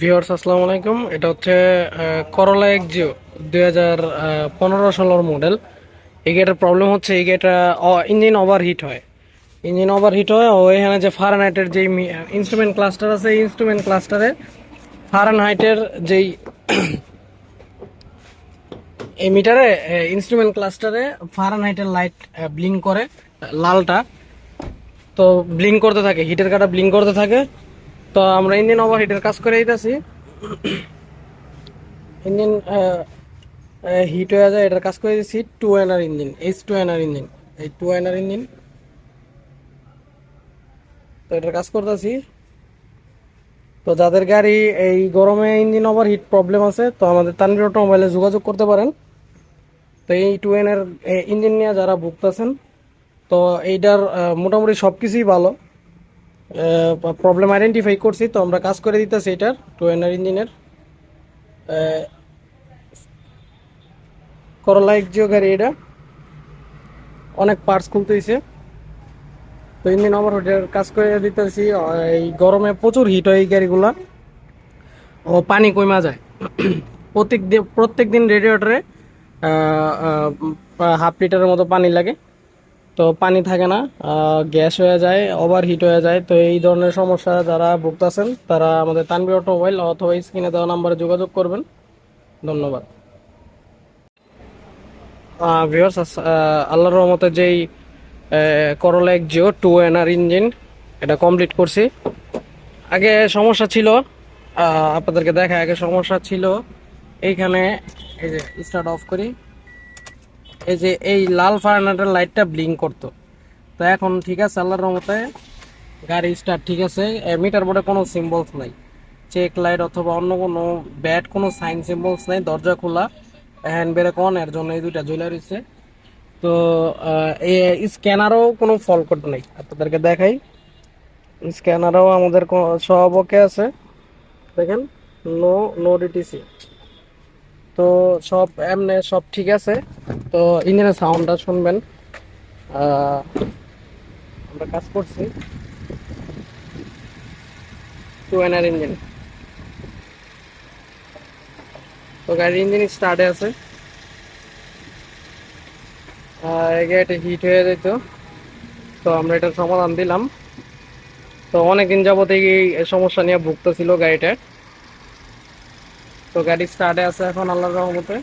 Viewers আসসালামু আলাইকুম। এটা হচ্ছে করলা এক্সিও দুই হাজার পনেরো ষোলোর মডেল এই গেটের প্রবলেম হচ্ছে, এই গেটটা ইঞ্জিন ওভারহিট হয়। ইঞ্জিন ওভারহিট হয়, ও, এখানে যে ফারেনহাইটের যেই ইনস্ট্রুমেন্ট ক্লাস্টার আছে, এই ইনস্ট্রুমেন্ট ক্লাস্টারে ফারেনহাইটের যেই এই মিটারে ইনস্ট্রুমেন্ট ক্লাস্টারে ফারেনহাইটের লাইট ব্লিঙ্ক করে, লালটা। তো ব্লিঙ্ক করতে থাকে হিটের কাটা ব্লিঙ্ক করতে থাকে। তো আমরা ইঞ্জিন ওভার হিটের কাজ করে দিতেছি ইঞ্জিন হিট হয়ে যায়, এটার কাজ করে দিচ্ছি two NR engine H two NR engine এই টু এনার ইঞ্জিন তো এটার কাজ করতেছি। তো যাদের গাড়ি এই গরমে ইঞ্জিন ওভার হিট প্রবলেম আছে, তো আমাদের তানবির অটোমোবাইলে যোগাযোগ করতে পারেন। তো এই টু এনের ইঞ্জিন নিয়ে যারা ভুগতেছেন, তো এইটার মোটামুটি সব কিছুই ভালো। প্রবলেম আইডেন্টিফাই করছি, তো আমরা কাজ করে দিতেছি এটার টু এনার ইঞ্জিনের করলা এক্সিও গাড়ি এটা। অনেক পার্টস খুলতেছে। তো ইঞ্জিন ওটার কাজ করে দিতেছি। এই গরমে প্রচুর হিট হয় এই গাড়িগুলা। ও, পানি কমা যায়। প্রত্যেক দিন প্রত্যেক দিন রেডিয়েটরে হাফ লিটারের মতো পানি লাগে। তো পানি থাকে না গ্যাস হয়ে যায় ওভার হিট হয়ে যায়। তো এই ধরনের সমস্যা যারা ভুগতেছেন, তারা আমাদের তানবির অটোমোবাইল অথবা স্ক্রিনে দেওয়া নাম্বারে যোগাযোগ করবেন। ধন্যবাদ। ভিউয়ার্স আল্লাহর রহমতে যেই করলা এক জিও টু এনআর ইঞ্জিন এটা কমপ্লিট করছি। আগে সমস্যা ছিল আপনাদেরকে দেখা আগে সমস্যা ছিল। এইখানে এই যে স্টার্ট অফ করি। এই যে এই লাল ফার্নাটের লাইটটা ব্লিঙ্ক করতো। তো এখন ঠিক আছে, আল্লাহর রহমতে গাড়ি স্টার্ট ঠিক আছে। মিটার বোর্ডে কোনো সিম্বলস নাই। চেক লাইট অথবা অন্য কোনো ব্যাড কোনো সাইন সিম্বলস নাই, দরজা খোলা হ্যান্ড ব্রেক অন এর জন্য এই দুইটা জ্বলে রয়েছে। তো স্ক্যানারও কোনো ফল করতে নেই। আপনাদেরকে দেখাই। স্ক্যানারও আমাদের সব ওকে আছে। দেখেন নো নো ডিটিসি তো সব এমনে সব ঠিক আছে। তো ইঞ্জিনের সাউন্ডটা শুনবেন। আমরা কাজ করছি। টু এনার ইঞ্জিন তো গাড়ির ইঞ্জিন স্টার্টে আছে। এই গাড়িটা হিট হয়ে যেত। তো আমরা এটার সমাধান দিলাম। তো অনেকদিন যাবত এই সমস্যা নিয়ে ভুগতেছিল গাড়িটা তো গাড়ি স্টার্টে আছে এখন আল্লাহর রহমতে।